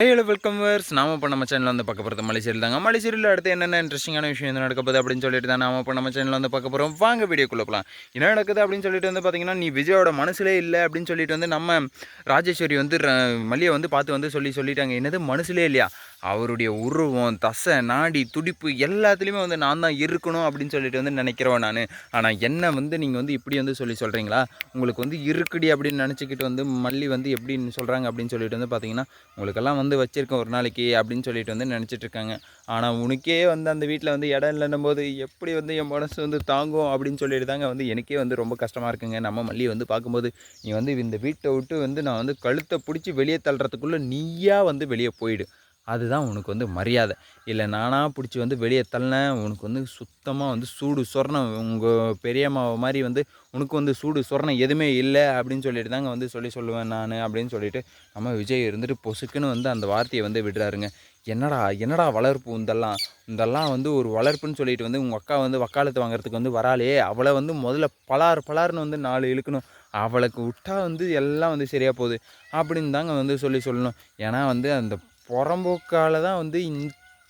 Hello welcome verse நாம இப்போ நம்ம சேனலில் வந்து பார்க்க போகிறது மலைசீரியல் தாங்க. மலைசீரியல் அடுத்து என்னென்ன இன்ட்ரெஸ்டிங்கான விஷயம் என்ன நடக்க போகுது அப்படின்னு சொல்லிட்டு தான் நாம இப்போ நம்ம சேனலில் வந்து பார்க்க போகிறோம் வாங்க வீடியோக்குள்ளே போகலாம் என்ன நடக்குது அப்படின்னு சொல்லிட்டு வந்து பார்த்தீங்கன்னா நீ விஜயோட மனசுலே இல்லை அப்படின்னு சொல்லிட்டு வந்து நம்ம ராஜேஸ்வரி வந்து ர- மல்லியை வந்து பார்த்து வந்து சொல்லி சொல்லிட்டாங்க. என்னது? மனசுலே இல்லையா? அவருடைய உருவம் தசை நாடி துடிப்பு எல்லாத்துலேயுமே வந்து நான் தான் இருக்கணும் அப்படின்னு சொல்லிட்டு வந்து நினைக்கிறவன் நான். ஆனால் என்ன வந்து நீங்கள் வந்து இப்படி வந்து சொல்லி சொல்கிறீங்களா உங்களுக்கு வந்து இருக்குடி அப்படின்னு நினச்சிக்கிட்டு வந்து மல்லி வந்து எப்படின்னு சொல்கிறாங்க அப்படின்னு சொல்லிட்டு வந்து பார்த்தீங்கன்னா உங்களுக்கெல்லாம் வந்து வச்சுருக்கேன் ஒரு நாளைக்கு அப்படின்னு சொல்லிட்டு வந்து நினச்சிட்டு இருக்காங்க. ஆனால் உனக்கே வந்து அந்த வீட்டில் வந்து இடம் இல்லைன்னும் போது எப்படி வந்து என் மனசு வந்து தாங்கும் அப்படின்னு சொல்லிட்டு தாங்க வந்து எனக்கே வந்து ரொம்ப கஷ்டமாக இருக்குங்க. நம்ம மல்லி வந்து பார்க்கும்போது நீ வந்து இந்த வீட்டை விட்டு வந்து நான் வந்து கழுத்தை பிடிச்சி வெளியே தள்ளுறதுக்குள்ளே நீயாக வந்து வெளியே போயிடு. அதுதான் உனக்கு வந்து மரியாதை. இல்லை நானாக பிடிச்சி வந்து வெளியே தள்ளினேன். உனக்கு வந்து சுத்தமாக வந்து சூடு சொரணம் உங்கள் பெரியம்மாவை மாதிரி வந்து உனக்கு வந்து சூடு சொரணம் எதுவுமே இல்லை அப்படின்னு சொல்லிட்டு தாங்க வந்து சொல்லி சொல்லுவேன் நான் அப்படின்னு சொல்லிட்டு நம்ம விஜய் இருந்துட்டு பொசுக்குன்னு வந்து அந்த வார்த்தையை வந்து விடுறாருங்க. என்னடா என்னடா வளர்ப்பு இதெல்லாம் இதெல்லாம் வந்து ஒரு வளர்ப்புன்னு சொல்லிட்டு வந்து உங்கள் அக்கா வந்து வக்காலத்து வாங்குறதுக்கு வந்து வராளே. அவளை வந்து முதல்ல பலார் பலார்னு வந்து நாலு இழுக்கணும். அவளுக்கு விட்டா வந்து எல்லாம் வந்து சரியாக போகுது அப்படின்னு தாங்க வந்து சொல்லி சொல்லணும். ஏன்னா வந்து அந்த புறம்போக்கால் தான் வந்து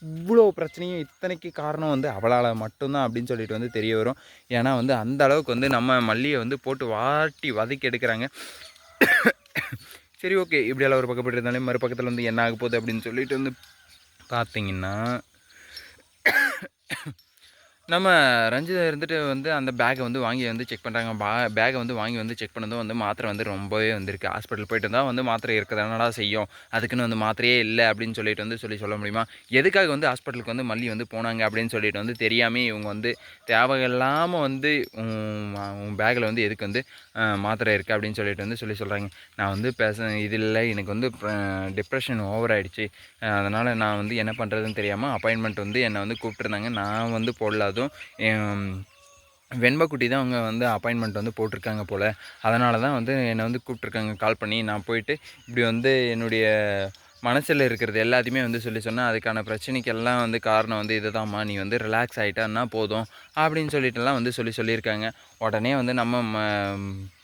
இவ்வளோ பிரச்சனையும் இத்தனைக்கு காரணம் வந்து அவளால் மட்டும்தான் அப்படின்னு சொல்லிட்டு வந்து தெரிய வரும். ஏன்னா வந்து அந்த அளவுக்கு வந்து நம்ம மல்லியை வந்து போட்டு வாட்டி வதக்கி எடுக்கிறாங்க. சரி ஓகே. இப்படியெல்லாம் ஒரு பக்கப்பட்டு இருந்தாலே மறுபக்கத்தில் வந்து என்ன ஆக போகுது அப்படின்னு சொல்லிட்டு வந்து பார்த்தீங்கன்னா நம்ம ரஞ்சிதா இருந்துட்டு வந்து அந்த பேக்கை வந்து வாங்கி வந்து செக் பண்ணுறாங்க பா பேக்கை வந்து வாங்கி வந்து செக் பண்ணதும் வந்து மாத்திரை வந்து ரொம்பவே வந்திருக்கு. ஹாஸ்பிட்டல் போயிட்டு இருந்தால் வந்து மாத்திரை இருக்கிறதுனால செய்யும். அதுக்குன்னு வந்து மாத்திரையே இல்லை அப்படின்னு சொல்லிட்டு வந்து சொல்லி சொல்ல முடியுமா? எதுக்காக வந்து ஹாஸ்பிட்டலுக்கு வந்து மல்லி வந்து போனாங்க அப்படின்னு சொல்லிட்டு வந்து தெரியாமல் இவங்க வந்து தேவையில்லாமல் வந்து உன் பேக்கில் வந்து எதுக்கு வந்து மாத்திரை இருக்குது அப்படின்னு சொல்லிட்டு வந்து சொல்லி சொல்கிறாங்க நான் வந்து பேச இது இல்லை. எனக்கு வந்து டிப்ரெஷன் ஓவர் ஆகிடுச்சு அதனால் நான் வந்து என்ன பண்ணுறதுன்னு தெரியாமல் அப்பாயின்மெண்ட் வந்து என்னை வந்து கூப்பிட்டுருந்தாங்க. நான் வந்து போடல. அதுவும் வெண்பக்குட்டி தான் அவங்க வந்து அப்பாயின்மெண்ட் வந்து போட்டிருக்காங்க போல். அதனால தான் வந்து என்னை வந்து கூப்பிட்ருக்காங்க கால் பண்ணி நான் போயிட்டு இப்படி வந்து என்னுடைய மனசில் இருக்கிறது எல்லாத்தையுமே வந்து சொல்லி சொன்னேன் அதுக்கான பிரச்சனைக்கெல்லாம் வந்து காரணம் வந்து இதுதாம்மா நீ வந்து ரிலாக்ஸ் ஆகிட்டான்னா போதும் அப்படின்னு சொல்லிட்டுலாம் வந்து சொல்லி சொல்லியிருக்காங்க. உடனே வந்து நம்ம ம-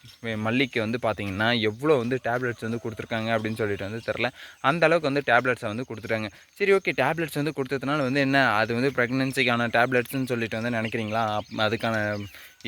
மல்லிக்கு வந்து பார்த்திங்கன்னா எவ்வளோ வந்து டேப்லெட்ஸ் வந்து கொடுத்துருக்காங்க அப்படின்னு சொல்லிட்டு வந்து தெரில அந்த அளவுக்கு வந்து டேப்லெட்ஸை வந்து கொடுத்துட்டாங்க சரி ஓகே டேப்லெட்ஸ் வந்து கொடுத்ததுனால வந்து என்ன? அது வந்து ப்ரெக்னென்சிக்கான டேப்லெட்ஸ்னு சொல்லிட்டு வந்து நினைக்கிறீங்களா? அதுக்கான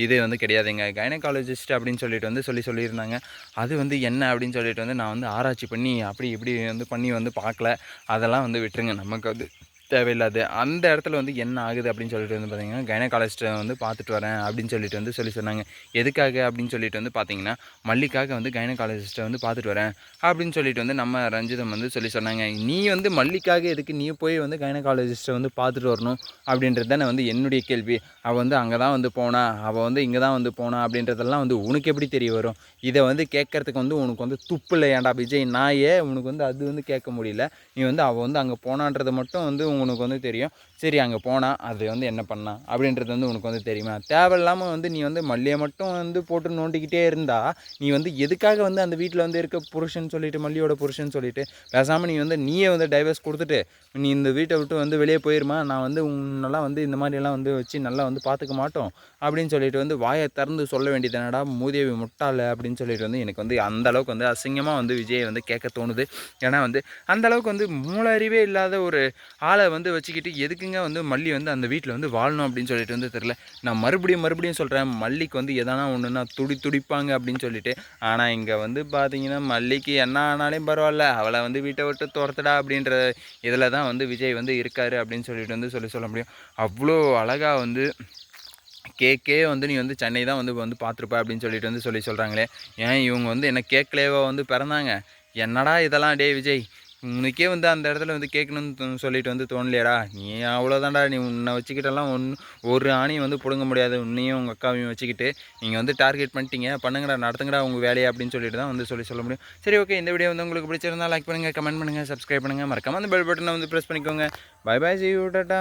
இது வந்து கிடையாதுங்க. கைனகாலஜிஸ்ட் அப்படின்னு சொல்லிட்டு வந்து சொல்லி சொல்லியிருந்தாங்க. அது வந்து என்ன அப்படின்னு சொல்லிட்டு வந்து நான் வந்து ஆராய்ச்சி பண்ணி அப்படி இப்படி வந்து பண்ணி வந்து பார்க்கல. அதெல்லாம் வந்து விட்டுருங்க. நமக்கு வந்து தேவையில்லாது. அந்த இடத்துல வந்து என்ன ஆகுது அப்படின்னு சொல்லிட்டு வந்து பார்த்தீங்கன்னா கைனகாலஜிஸ்ட்டை வந்து பார்த்துட்டு வரேன் அப்படின்னு சொல்லிட்டு வந்து சொல்லி சொன்னாங்க. எதுக்காக அப்படின்னு சொல்லிட்டு வந்து பார்த்தீங்கன்னா மல்லிக்காக வந்து கைனகாலஜிஸ்ட்டை வந்து பார்த்துட்டு வரேன் அப்படின்னு சொல்லிட்டு வந்து நம்ம ரஞ்சிதம் வந்து சொல்லி சொன்னாங்க. நீ வந்து மல்லிக்காக எதுக்கு நீ போய் வந்து கைனகாலஜிஸ்ட்டை வந்து பார்த்துட்டு வரணும் அப்படின்றது தானே வந்து என்னுடைய கேள்வி. அவள் வந்து அங்கே தான் வந்து போனா அவள் வந்து இங்கே தான் வந்து போனா அப்படின்றதெல்லாம் வந்து உனக்கு எப்படி தெரிய வரும்? இதை வந்து கேட்கறதுக்கு வந்து உனக்கு வந்து துப்பு இல்லை ஏன்டா விஜய் நாயே உனக்கு வந்து அது வந்து கேட்க முடியல? நீ வந்து அவள் வந்து அங்கே போனான்றது மட்டும் வந்து உனக்கு வந்து தெரியும். சரி அங்கே போனால் அது வந்து என்ன பண்ணா? அப்படின்றது வந்து உனக்கு வந்து தெரியுமா? தேவையில்லாமல் வந்து நீ வந்து மல்லியை மட்டும் வந்து போட்டு நோண்டிக்கிட்டே இருந்தால் நீ வந்து எதுக்காக வந்து அந்த வீட்டில் வந்து இருக்க புருஷன் சொல்லிட்டு மல்லியோட புருஷன் சொல்லிட்டு பேசாமல் நீ வந்து நீயே வந்து டைவர்ஸ் கொடுத்துட்டு நீ இந்த வீட்டை விட்டு வந்து வெளியே போயிருமா? நான் வந்து உன்னெல்லாம் வந்து இந்த மாதிரிலாம் வந்து வச்சு நல்லா வந்து பார்த்துக்க மாட்டோம். அப்படின்னு சொல்லிட்டு வந்து வாயை திறந்து சொல்ல வேண்டியது என்னடா? மூதேவி முட்டாள அப்படின்னு சொல்லிட்டு வந்து எனக்கு வந்து அந்த அளவுக்கு வந்து அசிங்கமாக வந்து விஜயை வந்து கேட்க தோணுது. ஏன்னா வந்து அந்த அளவுக்கு வந்து மூளறிவே இல்லாத ஒரு ஆளை வந்து வச்சுக்கிட்டு எதுக்குங்க வந்து மல்லி வந்து அந்த வீட்டில் வந்து வாழணும் அப்படின்னு சொல்லிட்டு வந்து தெரில நான் மறுபடியும் மறுபடியும் சொல்கிறேன் மல்லிக்கு வந்து எதனா ஒன்றுனா துடி துடிப்பாங்க அப்படின்னு சொல்லிட்டு. ஆனால் இங்கே வந்து பார்த்தீங்கன்னா மல்லிக்கு என்ன ஆனாலும் பரவாயில்ல அவளை வந்து வீட்டை விட்டு துரத்துடா அப்படின்ற இதில் தான் வந்து விஜய் வந்து இருக்காரு அப்படின்னு சொல்லிட்டு வந்து சொல்லி சொல்ல முடியும். அவ்வளோ அழகாக வந்து கேக்கே வந்து நீ வந்து சென்னை தான் வந்து வந்து பார்த்துருப்ப அப்படின்னு சொல்லிட்டு வந்து சொல்லி சொல்கிறாங்களே ஏன் இவங்க வந்து என்ன கேட்கலேவா வந்து பிறந்தாங்க? என்னடா இதெல்லாம் டே விஜய்? உனக்கே வந்து அந்த இடத்துல வந்து கேட்கணும்னு சொல்லிட்டு வந்து தோணலையடா. நீ அவ்வளோதான்டா நீ உன்னை வச்சுக்கிட்டெல்லாம் ஒன்று ஒரு ஆணையும் வந்து பிடுங்க முடியாது. உன்னையும் உங்கள் அக்காவையும் வச்சுக்கிட்டு நீங்கள் வந்து டார்கெட் பண்ணிட்டீங்க. பண்ணுங்கடா நடத்துங்கடா உங்கள் வேலையை அப்படின்னு சொல்லிட்டு தான் வந்து சொல்லி சொல்ல முடியும். சரி ஓகே. இந்த வீடியோ வந்து உங்களுக்கு பிடிச்சிருந்தா லைக் பண்ணுங்கள் கமெண்ட் பண்ணுங்கள் சப்ஸ்கிரைப் பண்ணுங்கள் மறக்காமல் அந்த பெல் பட்டனை வந்து ப்ரெஸ் பண்ணிக்கோங்க. Bye bye see you tata